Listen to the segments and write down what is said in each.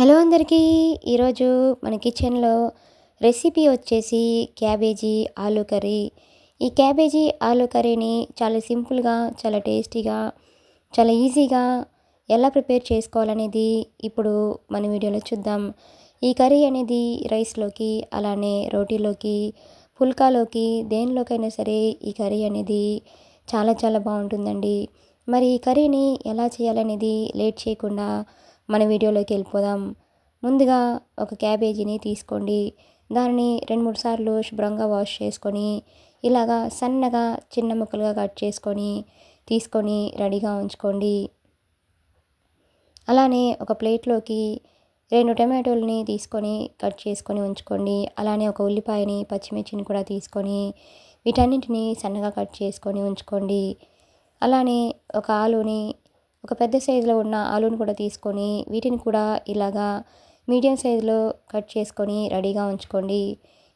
Hello అందరికీ. ఈరోజు మన కిచెన్లో రెసిపీ వచ్చేసి క్యాబేజీ ఆలు కర్రీ. ఈ క్యాబేజీ ఆలు కర్రీని చాలా సింపుల్గా చాలా టేస్టీగా చాలా ఈజీగా ఎలా ప్రిపేర్ చేసుకోవాలనేది ఇప్పుడు మన వీడియోలో చూద్దాం. ఈ కర్రీ అనేది రైస్లోకి అలానే రోటీలోకి పుల్కాలోకి దేనిలోకైనా సరే ఈ కర్రీ అనేది చాలా చాలా బాగుంటుందండి. మరి ఈ కర్రీని ఎలా చేయాలనేది లేట్ చేయకుండా మన వీడియోలోకి వెళ్ళిపోదాం. ముందుగా ఒక క్యాబేజీని తీసుకోండి. దానిని రెండు మూడు సార్లు శుభ్రంగా వాష్ చేసుకొని ఇలాగా సన్నగా చిన్న ముక్కలుగా కట్ చేసుకొని తీసుకొని రెడీగా ఉంచుకోండి. అలానే ఒక ప్లేట్లోకి రెండు టమాటోలని తీసుకొని కట్ చేసుకొని ఉంచుకోండి. అలానే ఒక ఉల్లిపాయని పచ్చిమిర్చిని కూడా తీసుకొని వీటన్నింటిని సన్నగా కట్ చేసుకొని ఉంచుకోండి. అలానే ఒక ఆలుని ఒక పెద్ద సైజులో ఉన్న ఆలుని కూడా తీసుకొని వీటిని కూడా ఇలాగా మీడియం సైజులో కట్ చేసుకొని రెడీగా ఉంచుకోండి.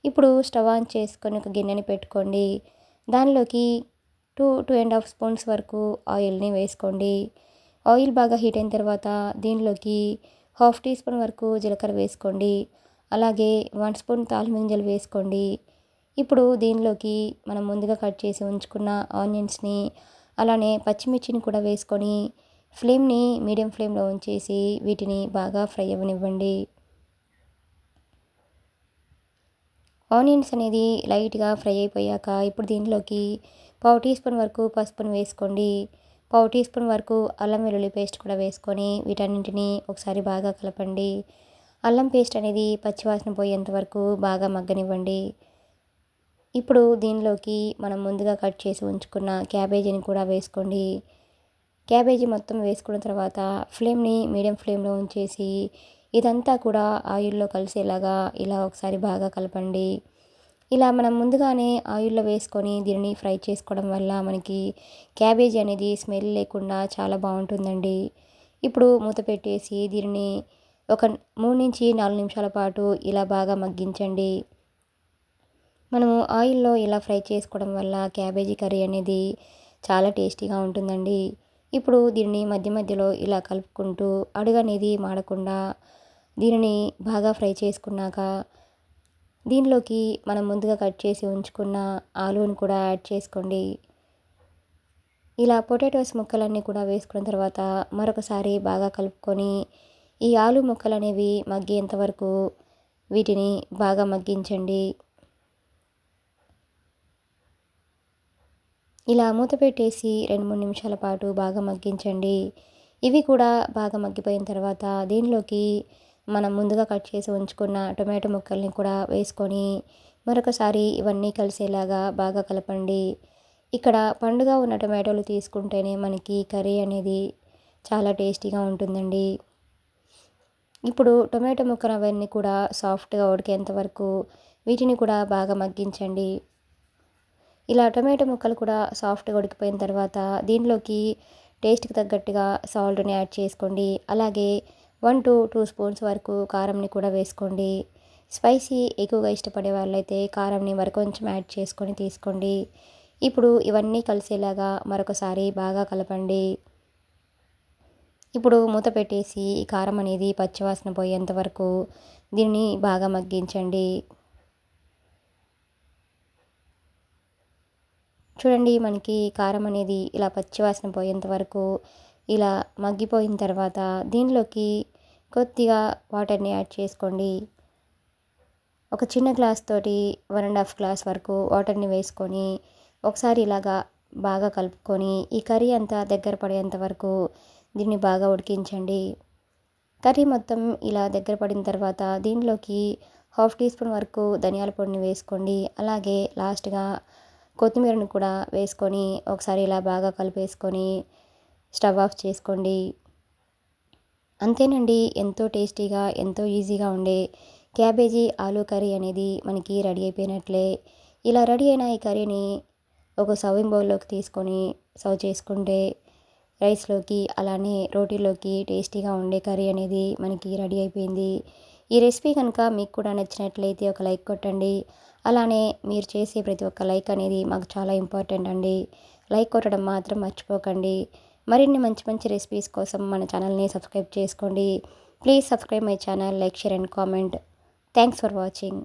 ఇప్పుడు స్టవ్ ఆన్ చేసుకొని ఒక గిన్నెని పెట్టుకోండి. దానిలోకి two two and half spoons వరకు ఆయిల్ని వేసుకోండి. ఆయిల్ బాగా హీట్ అయిన తర్వాత దీనిలోకి హాఫ్ టీ స్పూన్ వరకు జీలకర్ర వేసుకోండి. అలాగే వన్ స్పూన్ తాలిమింజలు వేసుకోండి. ఇప్పుడు దీనిలోకి మనం ముందుగా కట్ చేసి ఉంచుకున్న ఆనియన్స్ని అలానే పచ్చిమిర్చిని కూడా వేసుకొని ఫ్లేమ్ని మీడియం ఫ్లేమ్లో ఉంచేసి వీటిని బాగా ఫ్రై అవ్వనివ్వండి. ఆనియన్స్ అనేది లైట్గా ఫ్రై అయిపోయాక ఇప్పుడు దీనిలోకి పావు టీ స్పూన్ వరకు పసుపును వేసుకోండి. పావు టీ స్పూన్ వరకు అల్లం వెల్లుల్లి పేస్ట్ కూడా వేసుకొని వీటన్నింటినీ ఒకసారి బాగా కలపండి. అల్లం పేస్ట్ అనేది పచ్చివాసన పోయేంత వరకు బాగా మగ్గనివ్వండి. ఇప్పుడు దీనిలోకి మనం ముందుగా కట్ చేసి ఉంచుకున్న క్యాబేజీని కూడా వేసుకోండి. క్యాబేజీ మొత్తం వేసుకున్న తర్వాత ఫ్లేమ్ని మీడియం ఫ్లేమ్లో ఉంచేసి ఇదంతా కూడా ఆయిల్లో కలిసేలాగా ఇలా ఒకసారి బాగా కలపండి. ఇలా మనం ముందుగానే ఆయిల్లో వేసుకొని దీనిని ఫ్రై చేసుకోవడం వల్ల మనకి క్యాబేజీ అనేది స్మెల్ లేకుండా చాలా బాగుంటుందండి. ఇప్పుడు మూత పెట్టేసి దీనిని ఒక మూడు నుంచి నాలుగు నిమిషాల పాటు ఇలా బాగా మగ్గించండి. మనము ఆయిల్లో ఇలా ఫ్రై చేసుకోవడం వల్ల క్యాబేజీ కర్రీ అనేది చాలా టేస్టీగా ఉంటుందండి. ఇప్పుడు దీనిని మధ్య మధ్యలో ఇలా కలుపుకుంటూ అడుగు అనేది మాడకుండా దీనిని బాగా ఫ్రై చేసుకున్నాక దీనిలోకి మనం ముందుగా కట్ చేసి ఉంచుకున్న ఆలూని కూడా యాడ్ చేసుకోండి. ఇలా పొటాటోస్ ముక్కలన్నీ కూడా వేసుకున్న తర్వాత మరొకసారి బాగా కలుపుకొని ఈ ఆలు ముక్కలు అనేవి మగ్గేంత వరకు వీటిని బాగా మగ్గించండి. ఇలా మూత పెట్టేసి రెండు మూడు నిమిషాల పాటు బాగా మగ్గించండి. ఇవి కూడా బాగా మగ్గిపోయిన తర్వాత దీనిలోకి మనం ముందుగా కట్ చేసి ఉంచుకున్న టొమాటో ముక్కల్ని కూడా వేసుకొని మరొకసారి ఇవన్నీ కలిసేలాగా బాగా కలపండి. ఇక్కడ పండుగ ఉన్న టొమాటోలు తీసుకుంటేనే మనకి కర్రీ అనేది చాలా టేస్టీగా ఉంటుందండి. ఇప్పుడు టొమాటో ముక్కలు అవన్నీ కూడా సాఫ్ట్గా ఉడికేంత వరకు వీటిని కూడా బాగా మగ్గించండి. ఇలా టొమాటో ముక్కలు కూడా సాఫ్ట్గా ఉడికిపోయిన తర్వాత దీనిలోకి టేస్ట్కి తగ్గట్టుగా సాల్ట్ని యాడ్ చేసుకోండి. అలాగే వన్ టు టూ స్పూన్స్ వరకు కారంని కూడా వేసుకోండి. స్పైసీ ఎక్కువగా ఇష్టపడే వాళ్ళైతే కారంని మరికొంచెం యాడ్ చేసుకొని తీసుకోండి. ఇప్పుడు ఇవన్నీ కలిసేలాగా మరొకసారి బాగా కలపండి. ఇప్పుడు మూత పెట్టేసి ఈ కారం అనేది పచ్చివాసన పోయేంత వరకు దీన్ని బాగా మగ్గించండి. చూడండి మనకి కారం అనేది ఇలా పచ్చివాసన పోయేంత వరకు ఇలా మగ్గిపోయిన తర్వాత దీనిలోకి కొద్దిగా వాటర్ని యాడ్ చేసుకోండి. ఒక చిన్న గ్లాస్ తోటి వన్ అండ్ హాఫ్ గ్లాస్ వరకు వాటర్ని వేసుకొని ఒకసారి ఇలాగా బాగా కలుపుకొని ఈ కర్రీ అంతా దగ్గర పడేంత వరకు దీన్ని బాగా ఉడికించండి. కర్రీ మొత్తం ఇలా దగ్గర పడిన తర్వాత దీనిలోకి హాఫ్ టీ స్పూన్ వరకు ధనియాల పొడిని వేసుకోండి. అలాగే లాస్ట్గా కొత్తిమీరను కూడా వేసుకొని ఒకసారి ఇలా బాగా కలిపేసుకొని స్టవ్ ఆఫ్ చేసుకోండి. అంతేనండి ఎంతో టేస్టీగా ఎంతో ఈజీగా ఉండే క్యాబేజీ ఆలూ కర్రీ అనేది మనకి రెడీ అయిపోయినట్లే. ఇలా రెడీ అయిన ఈ కర్రీని ఒక సర్వింగ్ బౌల్లోకి తీసుకొని సర్వ్ చేసుకుంటే రైస్లోకి అలానే రోటీలోకి టేస్టీగా ఉండే కర్రీ అనేది మనకి రెడీ అయిపోయింది. ఈ రెసిపీ కనుక మీకు కూడా నచ్చినట్లయితే ఒక లైక్ కొట్టండి. అలానే మీరు చేసే ప్రతి ఒక్క లైక్ అనేది మాకు చాలా ఇంపార్టెంట్ అండి. లైక్ కొట్టడం మాత్రం మర్చిపోకండి. మరిన్ని మంచి మంచి రెసిపీస్ కోసం మన ఛానల్ని సబ్స్క్రైబ్ చేసుకోండి. Please subscribe my channel like share and comment. Thanks for watching.